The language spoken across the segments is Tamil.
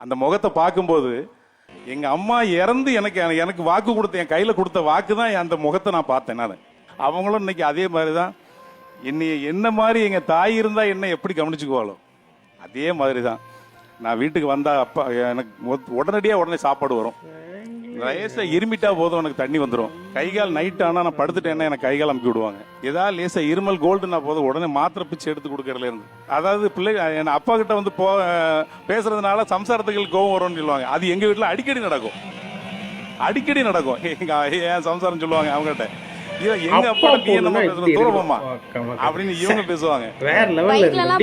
அந்த முகத்தை பார்க்கும்போது எங்க அம்மா இறந்து எனக்கு எனக்கு வாக்கு கொடுத்த என் கையில் கொடுத்த வாக்கு தான் அந்த முகத்தை நான் பார்த்தேன் நான். அவங்களும் இன்னைக்கு அதே மாதிரி தான் என்னைய என்ன மாதிரி எங்கள் தாய் இருந்தால் என்ன எப்படி கவனிச்சுக்குவாளோ அதே மாதிரி தான் நான் வீட்டுக்கு வந்தால் அப்பா எனக்கு உடனடியாக உடனே சாப்பாடு வரும். லேசா இருமிட்டா போதும் எனக்கு தண்ணி வந்துடும் கைகால் நைட் ஆனா நான் படுத்துட்டேன்னா எனக்கு கைகால் அமுக்கி விடுவாங்க. ஏதாவது லேசா இருமல் கோல்டுனா போதும் உடனே மாத்திரை பிச்சு எடுத்து கொடுக்கறதுல இருந்து. அதாவது பிள்ளை என் அப்பா கிட்ட வந்து போ பேசுறதுனால சம்சாரத்துக்கு கோவம் வரும்னு சொல்லுவாங்க. அது எங்க வீட்டுல அடிக்கடி நடக்கும். அடிக்கடி நடக்கும். எங்க ஏன் சம்சாரம் சொல்லுவாங்க அவங்ககிட்ட. எங்க அப்பா என்ன தூரமாமா. அப்படின்னு இவங்க பேசுவாங்க. வேற லெவல்ல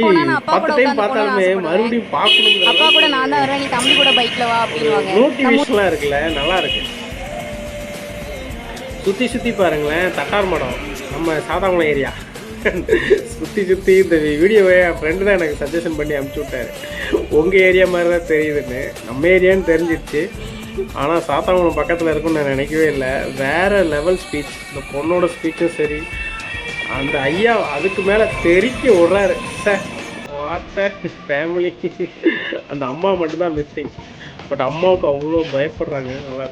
பத்து கூட டைம் பார்த்தாலுமே மறுபடியும் பார்க்கணுங்கிற அப்பா கூட நான் தான் வரேன் நீ தம்பி கூட பைக்ல வா அப்படின்வாங்க நோட்டிஃபிகேஷன்லாம் இருக்குல்ல நல்லா இருக்கு. சுத்தி சுத்தி பாருங்களேன் தட்டார் மடம். நம்ம சாதாரண ஏரியா. சுத்தி சுத்தி இந்த வீடியோவை என் ஃப்ரெண்டு தான் எனக்கு சஜஷன் பண்ணி அனுப்பிச்சு விட்டாரு. உங்க ஏரியா மாதிரி தான் தெரியுதுன்னு. நம்ம ஏரியான்னு தெரிஞ்சிருச்சு. ஆனால் சாத்தாங்குளம் பக்கத்தில் இருக்கும்னு நான் நினைக்கவே இல்லை. வேறு லெவல் ஸ்பீச் இந்த பொண்ணோட ஸ்பீச்சும் சரி. அந்த ஐயா அதுக்கு மேலே தெறிக்கி விட்றாரு. சார் வார்த்தை ஃபேமிலி அந்த அம்மா மட்டும்தான் மிஸ்ஸிங் பட் அம்மாவுக்கு அவ்வளோ பயப்படுறாங்க. நல்லா